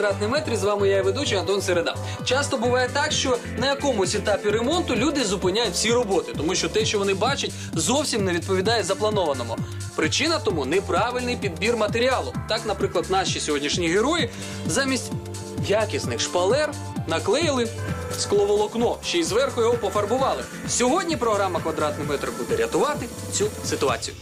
Квадратний метр. З вами я і ведучий Антон Середа. Часто буває так, що на якомусь етапі ремонту люди зупиняють всі роботи, тому що те, що вони бачать, зовсім не відповідає запланованому. Причина тому неправильний підбір матеріалу. Так, наприклад, наші сьогоднішні герої замість якісних шпалер наклеїли скловолокно, ще й зверху його пофарбували. Сьогодні програма Квадратний метр буде рятувати цю ситуацію.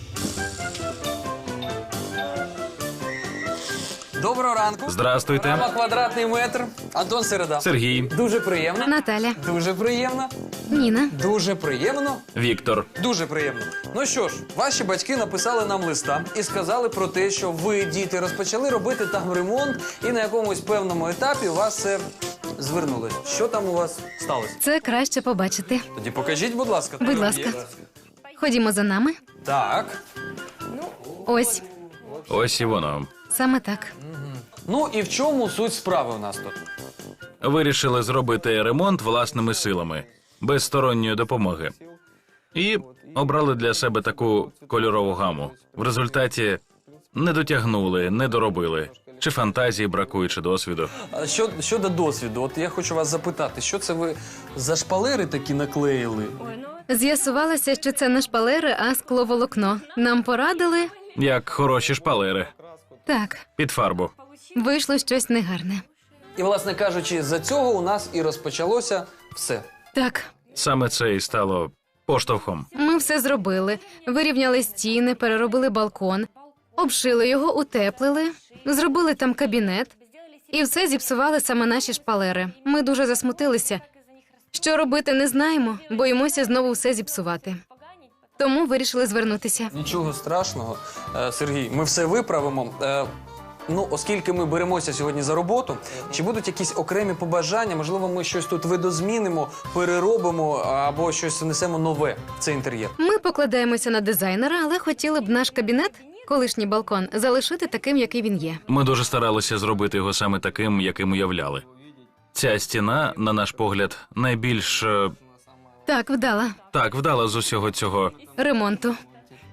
Доброго ранку. Здрастуйте. Програма Квадратний метр. Антон Середа. Сергій, Дуже приємно. Наталя, Дуже приємно. Ніна. Дуже приємно. Віктор. Дуже приємно. Ну що ж, ваші батьки написали нам листа і сказали про те, що ви, діти, розпочали робити там ремонт, і на якомусь певному етапі у вас це звернулось. Що там у вас сталося? Це краще побачити. Тоді покажіть, будь ласка. Будь там ласка. є. Ходімо за нами. Так. Ось Ось і воно. Саме так. Ну і в чому суть справи у нас тут? Вирішили зробити ремонт власними силами, без сторонньої допомоги. І обрали для себе таку кольорову гаму. В результаті не дотягнули, не доробили. Чи фантазії бракує, чи досвіду. А що, щодо досвіду, от я хочу вас запитати, що це ви за шпалери такі наклеїли? З'ясувалося, що це не шпалери, а скловолокно. Нам порадили. Як хороші шпалери Так, під фарбу. вийшло щось негарне. І, власне кажучи, за цього у нас і розпочалося все. Так, Саме це і стало поштовхом. ми все зробили. Вирівняли стіни, переробили балкон, обшили його, утеплили, зробили там кабінет. І все зіпсували саме наші шпалери. Ми дуже засмутилися. Що робити, не знаємо, боїмося знову все зіпсувати. Тому вирішили звернутися. Нічого страшного, Е, Сергій. Ми все виправимо. Е, Ну, оскільки ми беремося сьогодні за роботу, чи будуть якісь окремі побажання? Можливо, ми щось тут видозмінимо, переробимо або щось внесемо нове в цей інтер'єр. Ми покладаємося на дизайнера, але хотіли б наш кабінет, колишній балкон, залишити таким, який він є. Ми дуже старалися зробити його саме таким, яким уявляли. Ця стіна, на наш погляд, найбільш е, Так, вдала так вдала з усього цього. ремонту.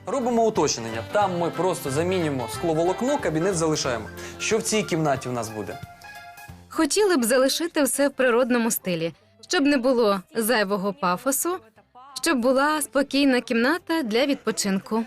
Робимо уточнення. Там ми просто замінюємо скловолокно, кабінет залишаємо. Що в цій кімнаті у нас буде? Хотіли б залишити все в природному стилі, щоб не було зайвого пафосу, щоб була спокійна кімната для відпочинку.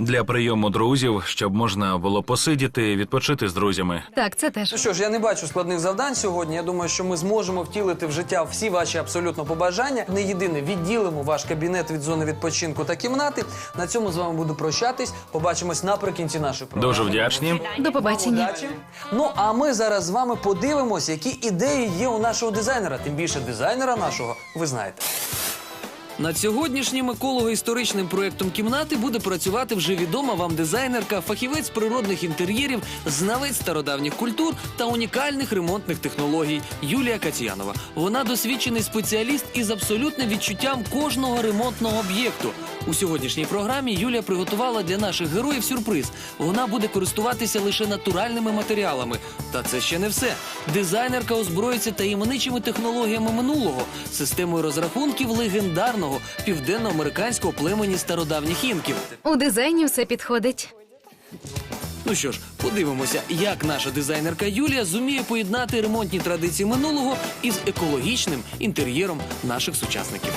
Для прийому друзів, щоб можна було посидіти, відпочити з друзями. Так, це теж. Ну що ж, я не бачу складних завдань сьогодні. Я думаю, що ми зможемо втілити в життя всі ваші абсолютно побажання. Не єдине, відділимо ваш кабінет від зони відпочинку та кімнати. На цьому з вами буду прощатись. Побачимось наприкінці нашої програми. Дуже вдячні. До побачення. Удачі. Ну а ми зараз з вами подивимось, які ідеї є у нашого дизайнера. Тим більше дизайнера нашого ви знаєте. Над сьогоднішнім еколого-історичним проєктом кімнати буде працювати вже відома вам дизайнерка, фахівець природних інтер'єрів, знавець стародавніх культур та унікальних ремонтних технологій Юлія Катянова. Вона досвідчений спеціаліст із абсолютним відчуттям кожного ремонтного об'єкту. У сьогоднішній програмі Юлія приготувала для наших героїв сюрприз. Вона буде користуватися лише натуральними матеріалами. Та це ще не все. Дизайнерка озброїться таємничими технологіями минулого, системою розрахунків легендарного південноамериканського племені стародавніх інків. У дизайні все підходить. Ну що ж, подивимося, як наша дизайнерка Юлія зуміє поєднати ремонтні традиції минулого із екологічним інтер'єром наших сучасників.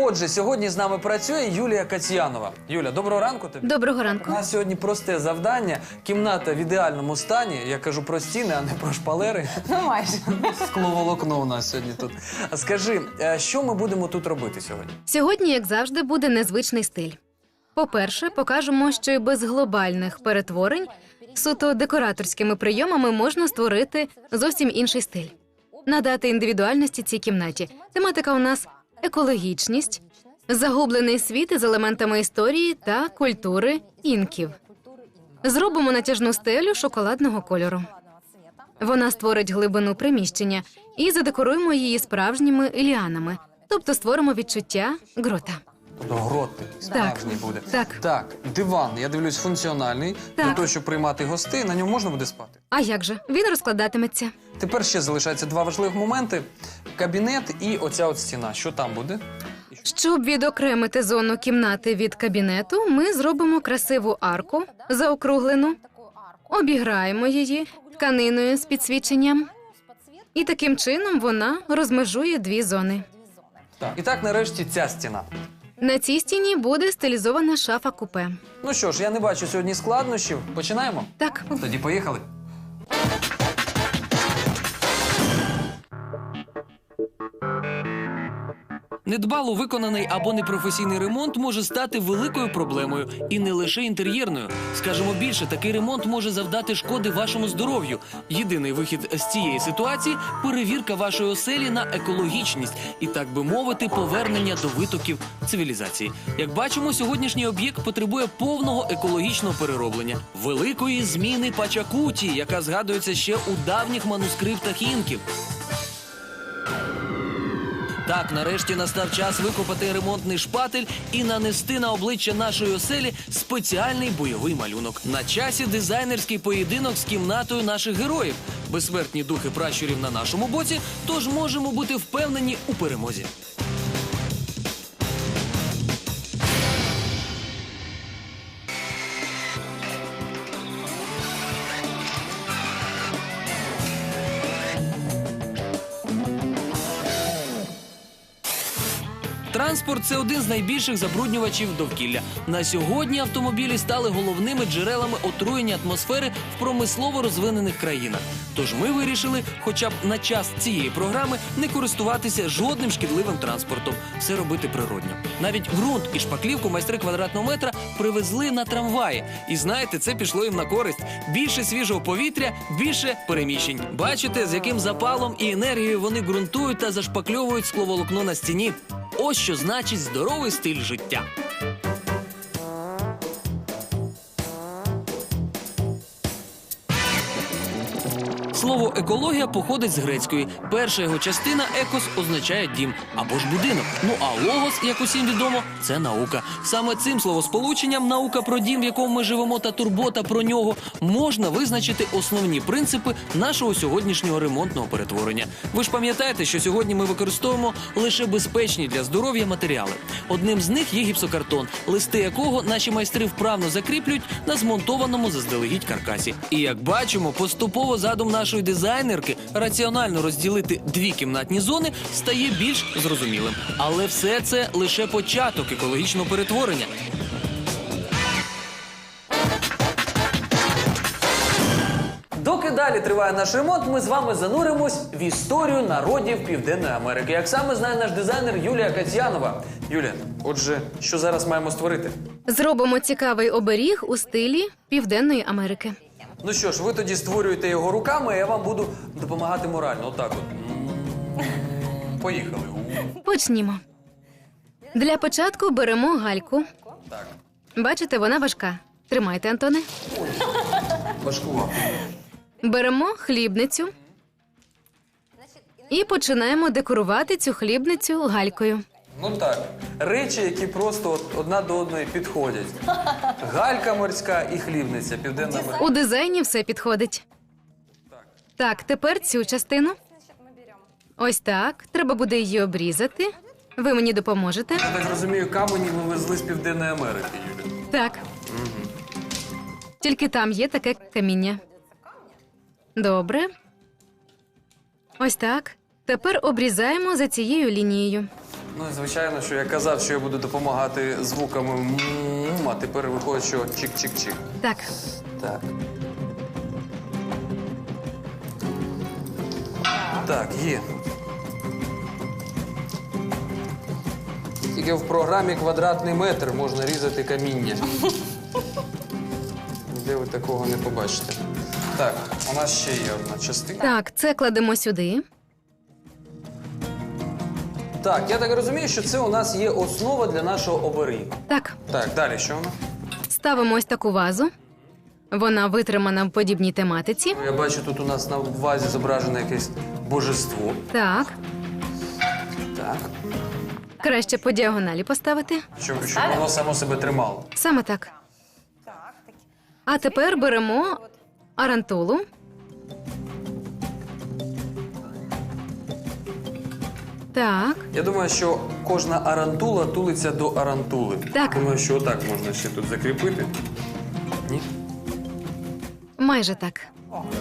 Отже, сьогодні з нами працює Юлія Катянова. Юля, доброго ранку тобі. Доброго У ранку. нас сьогодні просте завдання. Кімната в ідеальному стані. Я кажу про стіни, а не про шпалери. Ну, майже. Скловолокно у нас сьогодні тут. А Скажи, е, що ми будемо тут робити сьогодні? Сьогодні, як завжди, буде незвичний стиль. По-перше, покажемо, що і без глобальних перетворень суто декораторськими прийомами можна створити зовсім інший стиль, надати індивідуальності цій кімнаті. Тематика у нас екологічність, загублений світ із елементами історії та культури інків. Зробимо натяжну стелю шоколадного кольору. Вона створить глибину приміщення і задекоруємо її справжніми ліанами, тобто створимо відчуття грота. Тобто грот такий справжній буде. Так. Так, диван, я дивлюсь, функціональний. Для Так. того, щоб приймати гостей, на ньому можна буде спати. А як же? Він розкладатиметься. Тепер ще залишаються два важливих моменти: кабінет і оця от стіна. Що там буде? Щоб відокремити зону кімнати від кабінету, ми зробимо красиву арку заокруглену обіграємо її тканиною з підсвіченням, і таким чином вона розмежує дві зони. Так. І так, нарешті, ця стіна. На цій стіні буде стилізована шафа купе. Ну що ж, я не бачу сьогодні складнощів. Починаємо? Так, Тоді поїхали. Недбало виконаний або непрофесійний ремонт може стати великою проблемою і не лише інтер'єрною. Скажемо більше, такий ремонт може завдати шкоди вашому здоров'ю. Єдиний вихід з цієї ситуації перевірка вашої оселі на екологічність і, так би мовити, повернення до витоків цивілізації. Як бачимо, сьогоднішній об'єкт потребує повного екологічного перероблення, великої зміни Пачакуті, яка згадується ще у давніх манускриптах інків. Так, нарешті настав час викопати ремонтний шпатель і нанести на обличчя нашої оселі спеціальний бойовий малюнок. На часі дизайнерський поєдинок з кімнатою наших героїв. Безсмертні духи пращурів на нашому боці, тож можемо бути впевнені у перемозі. Транспорт це один з найбільших забруднювачів довкілля. На сьогодні автомобілі стали головними джерелами отруєння атмосфери в промислово розвинених країнах. Тож ми вирішили, хоча б на час цієї програми, не користуватися жодним шкідливим транспортом, все робити природньо. Навіть ґрунт і шпаклівку майстри квадратного метра привезли на трамваї. І знаєте, це пішло їм на користь. Більше свіжого повітря, більше переміщень. Бачите, з яким запалом і енергією вони ґрунтують та зашпакльовують скловолокно на стіні. Ось що значить здоровий стиль життя. Слово екологія походить з грецької. Перша його частина екос означає дім або ж будинок. Ну а логос, як усім відомо, це наука. Саме цим словосполученням наука про дім, в якому ми живемо, та турбота про нього можна визначити основні принципи нашого сьогоднішнього ремонтного перетворення. Ви ж пам'ятаєте, що сьогодні ми використовуємо лише безпечні для здоров'я матеріали. Одним з них є гіпсокартон, листи якого наші майстри вправно закріплюють на змонтованому заздалегідь каркасі. І як бачимо, поступово задум нашої дизайнерки раціонально розділити дві кімнатні зони стає більш зрозумілим. Але все це лише початок екологічного перетворення. Доки далі триває наш ремонт, ми з вами зануримось в історію народів Південної Америки. Як саме знає наш дизайнер Юлія Катянова. Юлія, отже, що зараз маємо створити? зробимо цікавий оберіг у стилі Південної Америки. Ну що ж, ви тоді створюєте його руками, а я вам буду допомагати морально. Отак от. М, Поїхали. Почнімо. Для початку беремо гальку. Так, Бачите, вона важка. Тримайте, Антоне. важкувато. Беремо хлібницю і починаємо декорувати цю хлібницю галькою. Ну так, речі, які просто от одна до одної підходять. Галька морська і хлібниця, південна Америка. У дизайні все підходить. Так, тепер цю частину. Ось так. Треба буде її обрізати. Ви мені допоможете? Я так розумію, камені ви везли з Південної Америки, Юля. Так. Тільки там є таке каміння. Добре. Ось так. Тепер обрізаємо за цією лінією. Ну, і звичайно, що я казав, що я буду допомагати звуками м, а тепер виходить, що чик-чик-чик. Так. Так. Так, є. Тільки в програмі квадратний метр можна різати каміння. Де ви такого не побачите? Так, у нас ще є одна частина. Так, це кладемо сюди. Так, я так розумію, що це у нас є основа для нашого оберігу. Так. Так, далі що воно? Ставимо ось таку вазу. Вона витримана в подібній тематиці. Я бачу, тут у нас на вазі зображене якесь божество. Так. Так. Краще по діагоналі поставити. Щоб, щоб воно само себе тримало. Саме так. А тепер беремо арантулу. Так, Я думаю, що кожна арантула тулиться до арантули. Так. Думаю, що отак можна ще тут закріпити. Ні? Майже так.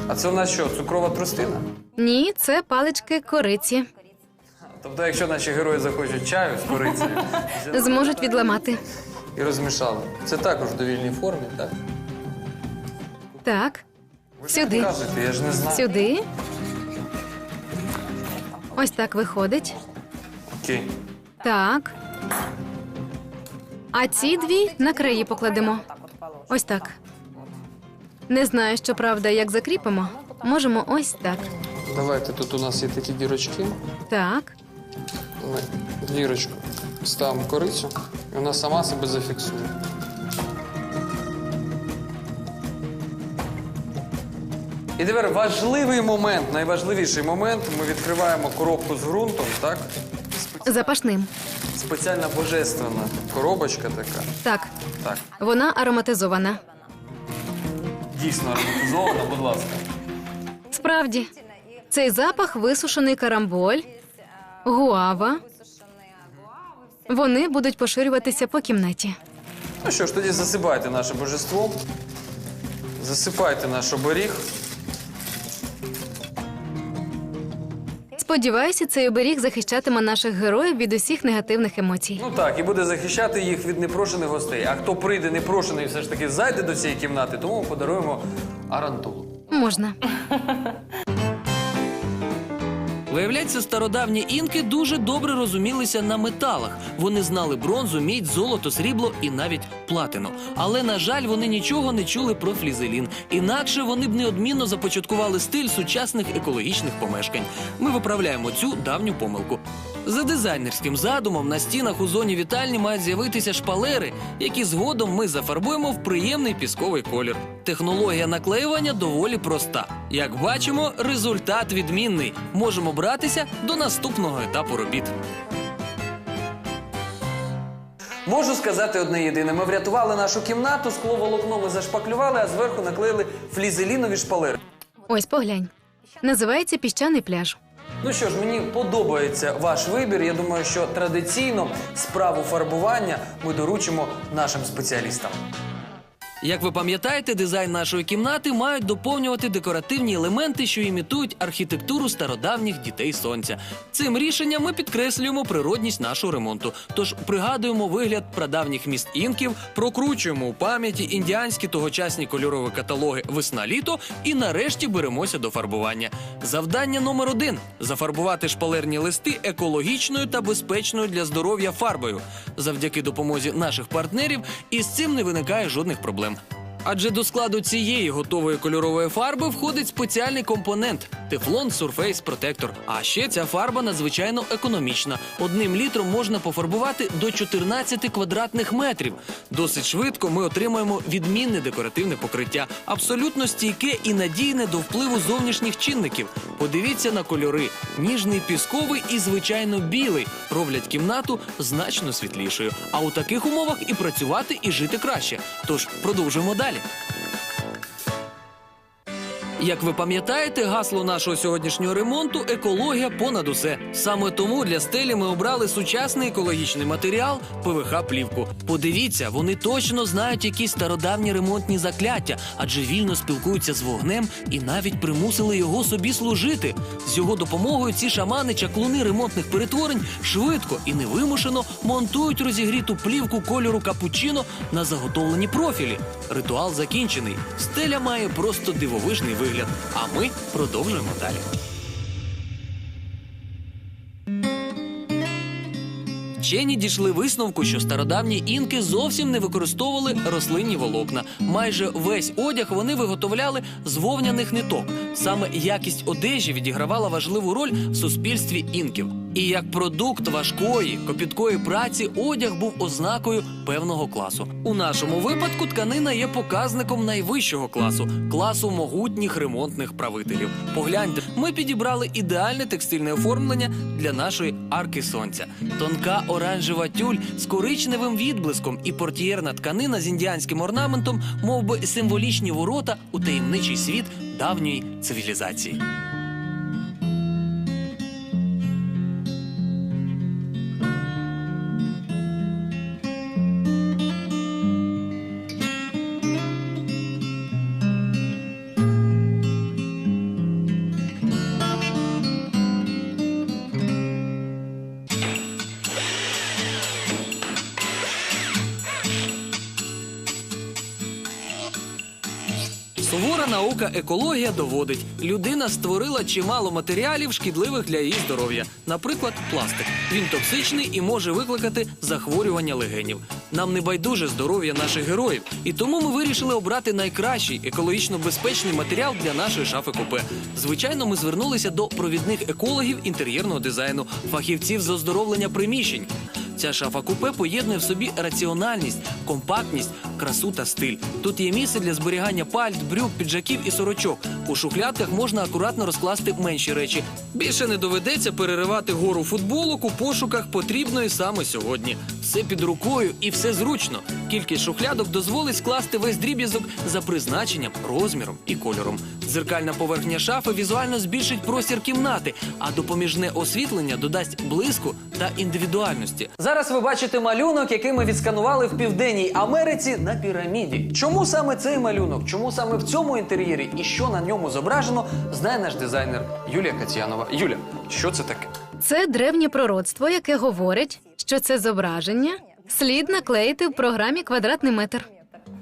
А це у нас що, цукрова трустина? Ні, це палички кориці. Тобто, якщо наші герої захочуть чаю з корицею Зможуть відламати. і розмішали. Це також в довільній формі, так? Так, Ви ж Сюди. Кажете, я ж не знаю. сюди. Ось так виходить. Окей. Так. А ці дві на краї покладемо. Ось так. Не знаю, що правда, як закріпимо. Можемо ось так. Давайте тут у нас є такі дірочки. Так. Ми дірочку ставимо корицю, і вона сама себе зафіксує. І тепер важливий момент, найважливіший момент. Ми відкриваємо коробку з ґрунтом, так? Запашним. Спеціальна божественна коробочка така. Так. Так, Вона ароматизована. дійсно ароматизована, будь ласка. Справді, цей запах висушений карамболь, гуава. Вони будуть поширюватися по кімнаті. Ну що ж, тоді засипайте наше божество. Засипайте наш оберіг. Сподіваюся, цей оберіг захищатиме наших героїв від усіх негативних емоцій. Ну так, і буде захищати їх від непрошених гостей. А хто прийде непрошений, все ж таки зайде до цієї кімнати, тому подаруємо арантулу. Можна. Виявляється, стародавні інки дуже добре розумілися на металах. Вони знали бронзу, мідь, золото, срібло і навіть платину. Але на жаль, вони нічого не чули про флізелін. Інакше вони б неодмінно започаткували стиль сучасних екологічних помешкань. Ми виправляємо цю давню помилку. За дизайнерським задумом на стінах у зоні вітальні мають з'явитися шпалери, які згодом ми зафарбуємо в приємний пісковий колір. Технологія наклеювання доволі проста. Як бачимо, результат відмінний. Можемо братися до наступного етапу робіт. Можу сказати одне єдине: ми врятували нашу кімнату, скло волокно ми зашпаклювали, а зверху наклеїли флізелінові шпалери. Ось поглянь. Називається піщаний пляж. Ну що ж, мені подобається ваш вибір. Я думаю, що традиційно справу фарбування ми доручимо нашим спеціалістам. Як ви пам'ятаєте, дизайн нашої кімнати мають доповнювати декоративні елементи, що імітують архітектуру стародавніх дітей сонця. Цим рішенням ми підкреслюємо природність нашого ремонту. Тож пригадуємо вигляд прадавніх міст інків, прокручуємо у пам'яті індіанські тогочасні кольорові каталоги весна-літо і нарешті беремося до фарбування. Завдання номер один зафарбувати шпалерні листи екологічною та безпечною для здоров'я фарбою. Завдяки допомозі наших партнерів із цим не виникає жодних проблем. Антополем. Адже до складу цієї готової кольорової фарби входить спеціальний компонент Тефлон Surface Protector. А ще ця фарба надзвичайно економічна. Одним літром можна пофарбувати до 14 квадратних метрів. Досить швидко ми отримаємо відмінне декоративне покриття, абсолютно стійке і надійне до впливу зовнішніх чинників. Подивіться на кольори: ніжний пісковий і звичайно білий роблять кімнату значно світлішою. А у таких умовах і працювати, і жити краще. Тож продовжуємо далі. Itália. Як ви пам'ятаєте, гасло нашого сьогоднішнього ремонту екологія понад усе. Саме тому для стелі ми обрали сучасний екологічний матеріал ПВХ плівку. Подивіться, вони точно знають якісь стародавні ремонтні закляття, адже вільно спілкуються з вогнем і навіть примусили його собі служити. З його допомогою ці шамани чаклуни ремонтних перетворень швидко і невимушено монтують розігріту плівку кольору капучино на заготовлені профілі. Ритуал закінчений. Стеля має просто дивовижний вигляд. А ми продовжуємо далі. Вчені дійшли висновку, що стародавні інки зовсім не використовували рослинні волокна. Майже весь одяг вони виготовляли з вовняних ниток. Саме якість одежі відігравала важливу роль в суспільстві інків. І як продукт важкої копіткої праці одяг був ознакою певного класу. У нашому випадку тканина є показником найвищого класу класу могутніх ремонтних правителів. Погляньте, ми підібрали ідеальне текстильне оформлення для нашої арки сонця. Тонка оранжева тюль з коричневим відблиском і портьєрна тканина з індіанським орнаментом, мов би символічні ворота у таємничий світ давньої цивілізації. Наука екологія доводить, людина створила чимало матеріалів, шкідливих для її здоров'я. Наприклад, пластик. Він токсичний і може викликати захворювання легенів. Нам не байдуже здоров'я наших героїв, і тому ми вирішили обрати найкращий екологічно безпечний матеріал для нашої шафи купе. Звичайно, ми звернулися до провідних екологів інтер'єрного дизайну, фахівців з оздоровлення приміщень. Ця шафа купе поєднує в собі раціональність, компактність, красу та стиль. Тут є місце для зберігання пальт, брюк, піджаків і сорочок. У шухлядках можна акуратно розкласти менші речі. Більше не доведеться переривати гору футболок у пошуках потрібної саме сьогодні. Все під рукою і все зручно. Кількість шухлядок дозволить скласти весь дріб'язок за призначенням, розміром і кольором. Дзеркальна поверхня шафи візуально збільшить простір кімнати, а допоміжне освітлення додасть блиску та індивідуальності. Зараз ви бачите малюнок, який ми відсканували в південній Америці на піраміді. Чому саме цей малюнок? Чому саме в цьому інтер'єрі і що на ньому зображено, знає наш дизайнер Юлія Катянова. Юля, що це таке? Це древнє пророцтво, яке говорить, що це зображення слід наклеїти в програмі квадратний метр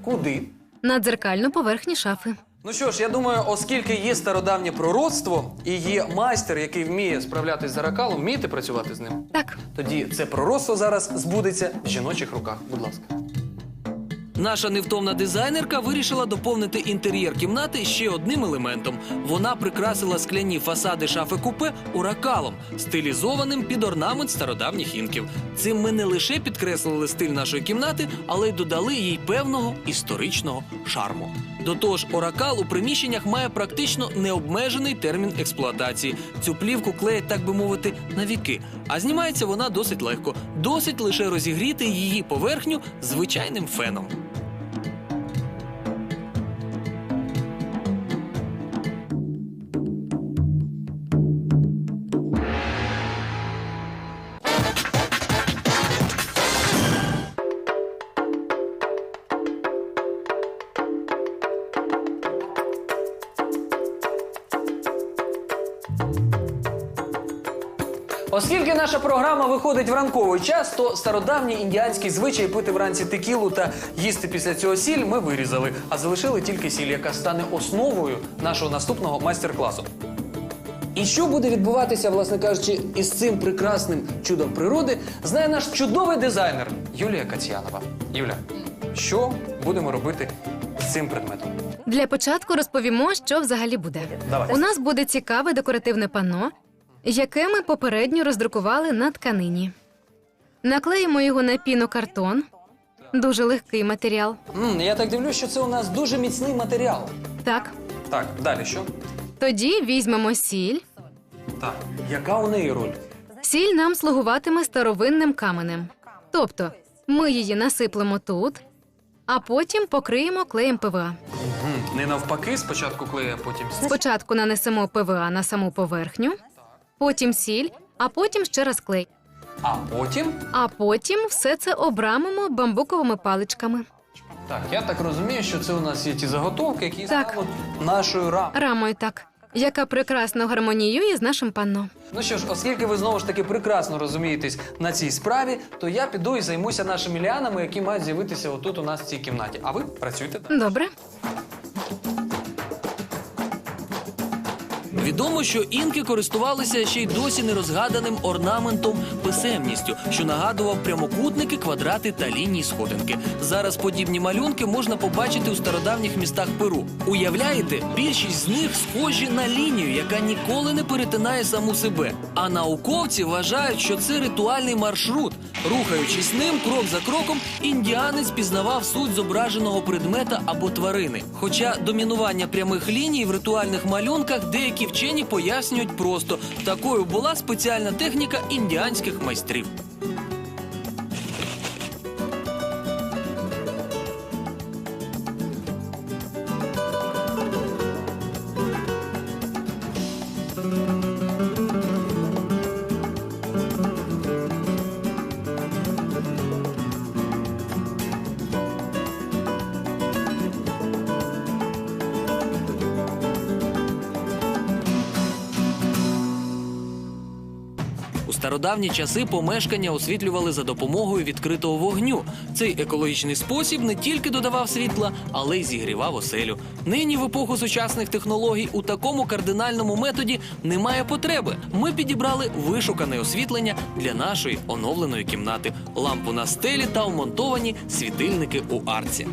Куди? на дзеркальну поверхню шафи. Ну що ж, я думаю, оскільки є стародавнє пророцтво і є майстер, який вміє справлятись з аракалом, вмієте працювати з ним? Так, Тоді це пророцтво зараз збудеться в жіночих руках. Будь ласка. Наша невтомна дизайнерка вирішила доповнити інтер'єр кімнати ще одним елементом. Вона прикрасила скляні фасади шафи купе уракалом, стилізованим під орнамент стародавніх інків. Цим ми не лише підкреслили стиль нашої кімнати, але й додали їй певного історичного шарму. До того ж, оракал у приміщеннях має практично необмежений термін експлуатації. Цю плівку клеять, так би мовити, на віки. А знімається вона досить легко. Досить лише розігріти її поверхню звичайним феном. Оскільки наша програма виходить в ранковий час, то стародавній індіанський звичай пити вранці текілу та їсти після цього сіль ми вирізали, а залишили тільки сіль, яка стане основою нашого наступного майстер-класу. І що буде відбуватися, власне кажучи, із цим прекрасним чудом природи, знає наш чудовий дизайнер Юлія Кацьянова. Юля, що будемо робити з цим предметом? для початку розповімо, що взагалі буде. Давай. У нас буде цікаве декоративне панно, яке ми попередньо роздрукували на тканині. Наклеїмо його на пінокартон, дуже легкий матеріал. м я так дивлюсь, що це у нас дуже міцний матеріал. Так, Так, далі що? тоді візьмемо сіль. Так, яка у неї роль? Сіль нам слугуватиме старовинним каменем. Тобто ми її насиплемо тут, а потім покриємо клеєм ПВА. Мгм, Не навпаки, спочатку клея, а потім сіль. Спочатку нанесемо ПВА на саму поверхню, потім сіль, а потім ще раз клей. А потім. А потім все це обрамимо бамбуковими паличками. Так, я так розумію, що це у нас є ті заготовки, які Так. стануть нашою рамою. Рамою так, яка прекрасно гармоніює з нашим панно. Ну що ж, оскільки ви знову ж таки прекрасно розумієтесь на цій справі, то я піду і займуся нашими ліанами, які мають з'явитися отут у нас в цій кімнаті. А ви працюйте далі. Добре. Відомо, що інки користувалися ще й досі нерозгаданим орнаментом писемністю, що нагадував прямокутники, квадрати та лінії сходинки. Зараз подібні малюнки можна побачити у стародавніх містах Перу. Уявляєте, більшість з них схожі на лінію, яка ніколи не перетинає саму себе. А науковці вважають, що це ритуальний маршрут. Рухаючись ним крок за кроком, індіанець пізнавав суть зображеного предмета або тварини. Хоча домінування прямих ліній в ритуальних малюнках деякі вчені пояснюють просто такою була спеціальна техніка індіанських майстрів. Стародавні часи помешкання освітлювали за допомогою відкритого вогню. Цей екологічний спосіб не тільки додавав світла, але й зігрівав оселю. Нині в епоху сучасних технологій у такому кардинальному методі немає потреби. Ми підібрали вишукане освітлення для нашої оновленої кімнати, лампу на стелі та вмонтовані світильники у арці.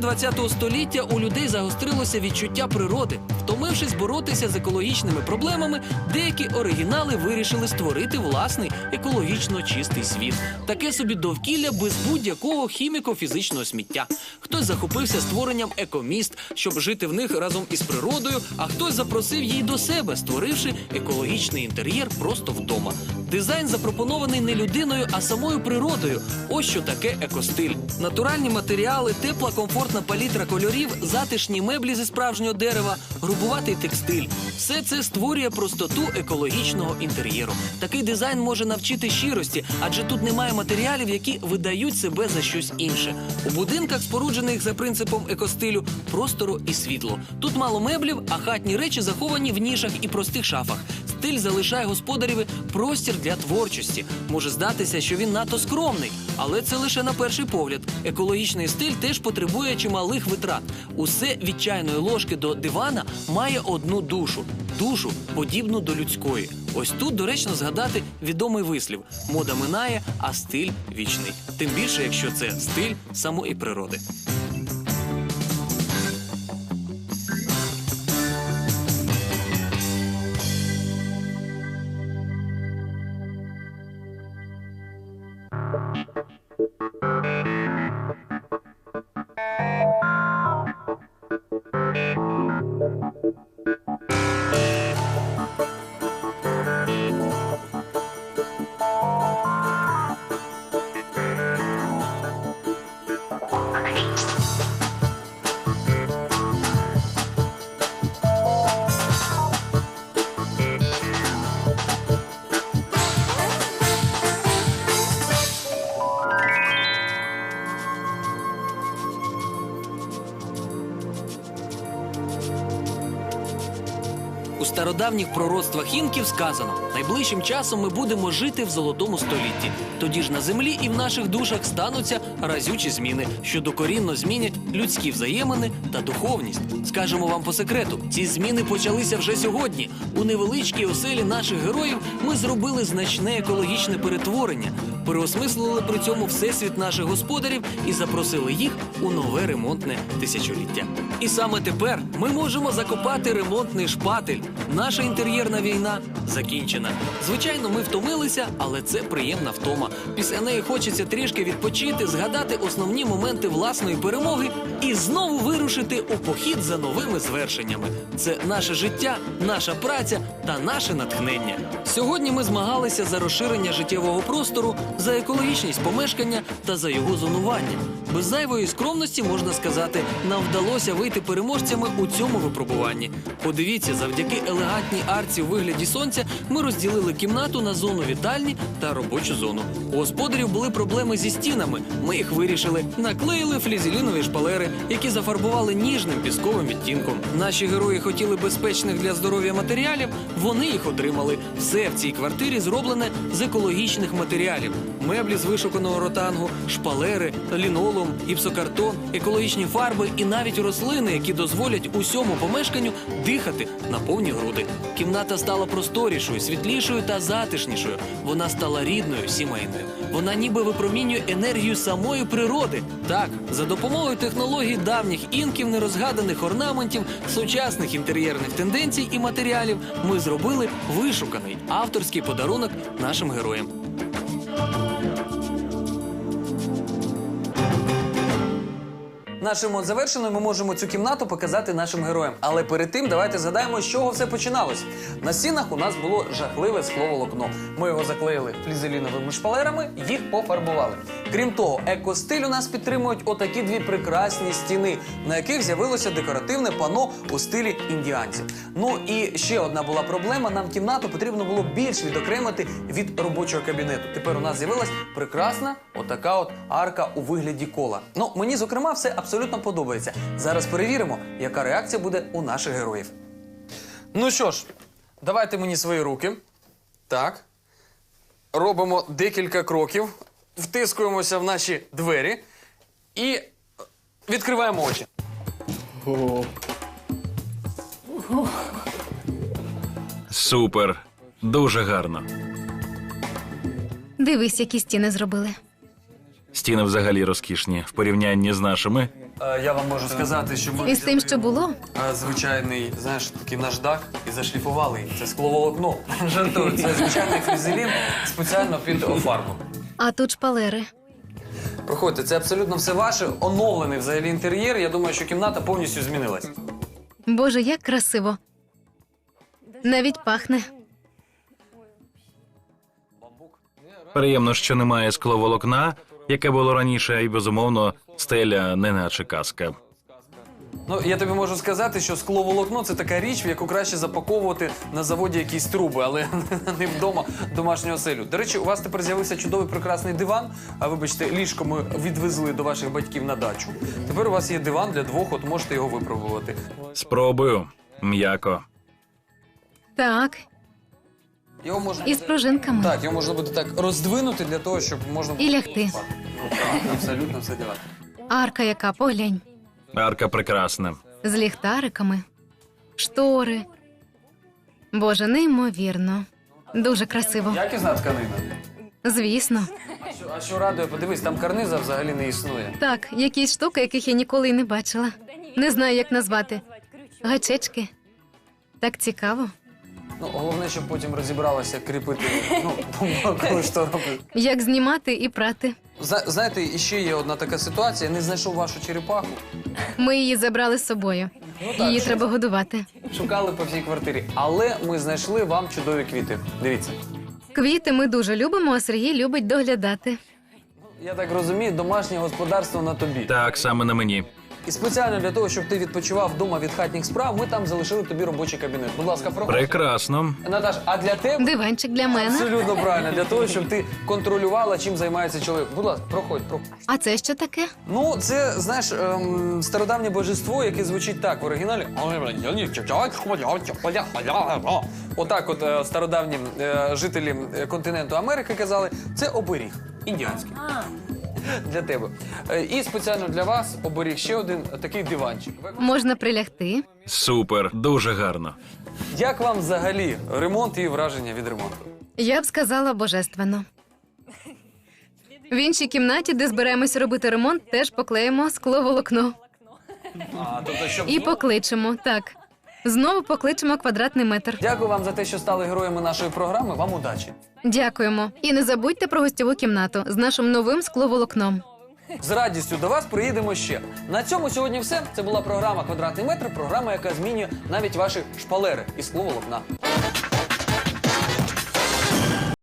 Наприкінці ХХ століття у людей загострилося відчуття природи. Втомившись боротися з екологічними проблемами, деякі оригінали вирішили створити власний екологічно чистий світ. Таке собі довкілля без будь-якого хіміко-фізичного сміття. Хтось захопився створенням екоміст, щоб жити в них разом із природою, а хтось запросив її до себе, створивши екологічний інтер'єр просто вдома. Дизайн запропонований не людиною, а самою природою. Ось що таке екостиль. Натуральні матеріали, тепла, комфортна палітра кольорів, затишні меблі зі справжнього дерева, грубуватий текстиль. Все це створює простоту екологічного інтер'єру. Такий дизайн може навчити щирості, адже тут немає матеріалів, які видають себе за щось інше. У будинках, споруджених за принципом екостилю, простору і світло. Тут мало меблів, а хатні речі заховані в нішах і простих шафах. Стиль залишає господареві простір для творчості. Може здатися, що він надто скромний, але це лише на перший погляд. Екологічний стиль теж потребує чималих витрат. Усе від чайної ложки до дивана має одну душу душу, подібну до людської. Ось тут доречно згадати відомий вислів: мода минає, а стиль вічний. Тим більше, якщо це стиль самої природи. У стародавніх пророцтвах інків сказано: найближчим часом ми будемо жити в золотому столітті. Тоді ж на землі і в наших душах стануться разючі зміни, що докорінно змінять людські взаємини та духовність. Скажемо вам по секрету, ці зміни почалися вже сьогодні. У невеличкій оселі наших героїв ми зробили значне екологічне перетворення, переосмислили при цьому всесвіт наших господарів і запросили їх у нове ремонтне тисячоліття. І саме тепер ми можемо закопати ремонтний шпатель. Наша інтер'єрна війна закінчена. Звичайно, ми втомилися, але це приємна втома. Після неї хочеться трішки відпочити, згадати основні моменти власної перемоги і знову вирушити у похід за новими звершеннями. Це наше життя, наша праця та наше натхнення. Сьогодні ми змагалися за розширення життєвого простору, за екологічність помешкання та за його зонування. Без зайвої скромності можна сказати, нам вдалося вийти переможцями у цьому випробуванні. Подивіться, завдяки елегантній арці у вигляді сонця ми розділили кімнату на зону вітальні та робочу зону. У господарів були проблеми зі стінами. Ми їх вирішили, наклеїли флізелінові шпалери, які зафарбували ніжним пісковим відтінком. Наші герої хотіли безпечних для здоров'я матеріалів. Вони їх отримали. Все в цій квартирі зроблене з екологічних матеріалів: меблі з вишуканого ротангу, шпалери, лінолом, гіпсокартон, екологічні фарби і навіть рослини, які дозволять усьому помешканню дихати на повні груди. Кімната стала просторішою, світлішою та затишнішою. Вона стала рідною, сімейною. Вона ніби випромінює енергію самої природи. Так, за допомогою технологій давніх інків, нерозгаданих орнаментів, сучасних інтер'єрних тенденцій і матеріалів, ми зробили вишуканий авторський подарунок нашим героям. Наш ремонт завершено, ми можемо цю кімнату показати нашим героям. Але перед тим давайте згадаємо, з чого все починалось. На стінах у нас було жахливе скловолокно. Ми його заклеїли флізеліновими шпалерами, їх пофарбували. Крім того, екостиль у нас підтримують отакі дві прекрасні стіни, на яких з'явилося декоративне пано у стилі індіанців. Ну і ще одна була проблема: нам кімнату потрібно було більш відокремити від робочого кабінету. Тепер у нас з'явилась прекрасна отака от арка у вигляді кола. Ну мені зокрема все абсолютно подобається. Зараз перевіримо, яка реакція буде у наших героїв. Ну що ж, давайте мені свої руки. Так. Робимо декілька кроків, втискуємося в наші двері і відкриваємо очі. Супер. Дуже гарно. Дивись, які стіни зробили. Стіни взагалі розкішні в порівнянні з нашими. Е, я вам можу сказати, що ми І з тим, що було, е, звичайний, знаєш, такий наждак і зашліфували їх. Це скловолокно. Жартую, це звичайний флізелін спеціально під фарбу. А тут шпалери. Проходьте, це абсолютно все ваше, оновлений взагалі інтер'єр. Я думаю, що кімната повністю змінилась. Боже, як красиво. Навіть пахне. Приємно, що немає скловолокна, яке було раніше, і безумовно, стеля не наче казка. Ну, я тобі можу сказати, що скловолокно це така річ, в яку краще запаковувати на заводі якісь труби, але не вдома домашнього селю. До речі, у вас тепер з'явився чудовий прекрасний диван. А вибачте, ліжко ми відвезли до ваших батьків на дачу. Тепер у вас є диван для двох, от можете його випробувати. Спробую. М'яко. Так, Його можна і з пружинками. так, його можна буде так роздвинути для того, щоб можна І лягти. Ну, так, абсолютно все вас. Арка яка, поглянь. Арка прекрасна. З ліхтариками, штори. Боже, неймовірно. Дуже красиво. Якісна тканина. Звісно. А що, а що радує, подивись, там карниза взагалі не існує. Так, якісь штуки, яких я ніколи й не бачила. Не знаю, як назвати. Гачечки. Так цікаво. Ну, головне, щоб потім розібралася кріпити. Ну, коли ж то робиш. Як знімати і прати. Зна- Знаєте, іще є одна така ситуація. Я не знайшов вашу черепаху. Ми її забрали з собою. Її треба годувати. Шукали по всій квартирі. Але ми знайшли вам чудові квіти. Дивіться. Квіти ми дуже любимо, а Сергій любить доглядати. Я так розумію, домашнє господарство на тобі. Так, саме на мені. І спеціально для того, щоб ти відпочивав вдома від хатніх справ, ми там залишили тобі робочий кабінет. Будь ласка, проходь. Прекрасно. Наташ, а для тебе Диванчик для мене. абсолютно правильно, для того, щоб ти контролювала, чим займається чоловік. Будь ласка, проходь, проходь. А це що таке? Ну, це знаєш ем, стародавнє божество, яке звучить так в оригіналі. Отак, от е, стародавні е, жителі е, континенту Америки казали, це оберіг індіанський. Для тебе. Е, І спеціально для вас оберіг ще один такий диванчик. Можна прилягти. Супер. Дуже гарно. Як вам взагалі ремонт і враження від ремонту? Я б сказала божественно. В іншій кімнаті, де збираємося робити ремонт, теж поклеїмо скловолокно. А, тобто, щоб І покличемо, так. Знову покличемо квадратний метр. Дякую вам за те, що стали героями нашої програми. Вам удачі. Дякуємо. І не забудьте про гостьову кімнату з нашим новим скловолокном. З радістю до вас приїдемо ще. На цьому сьогодні все. Це була програма Квадратний метр, програма, яка змінює навіть ваші шпалери і скловолокна.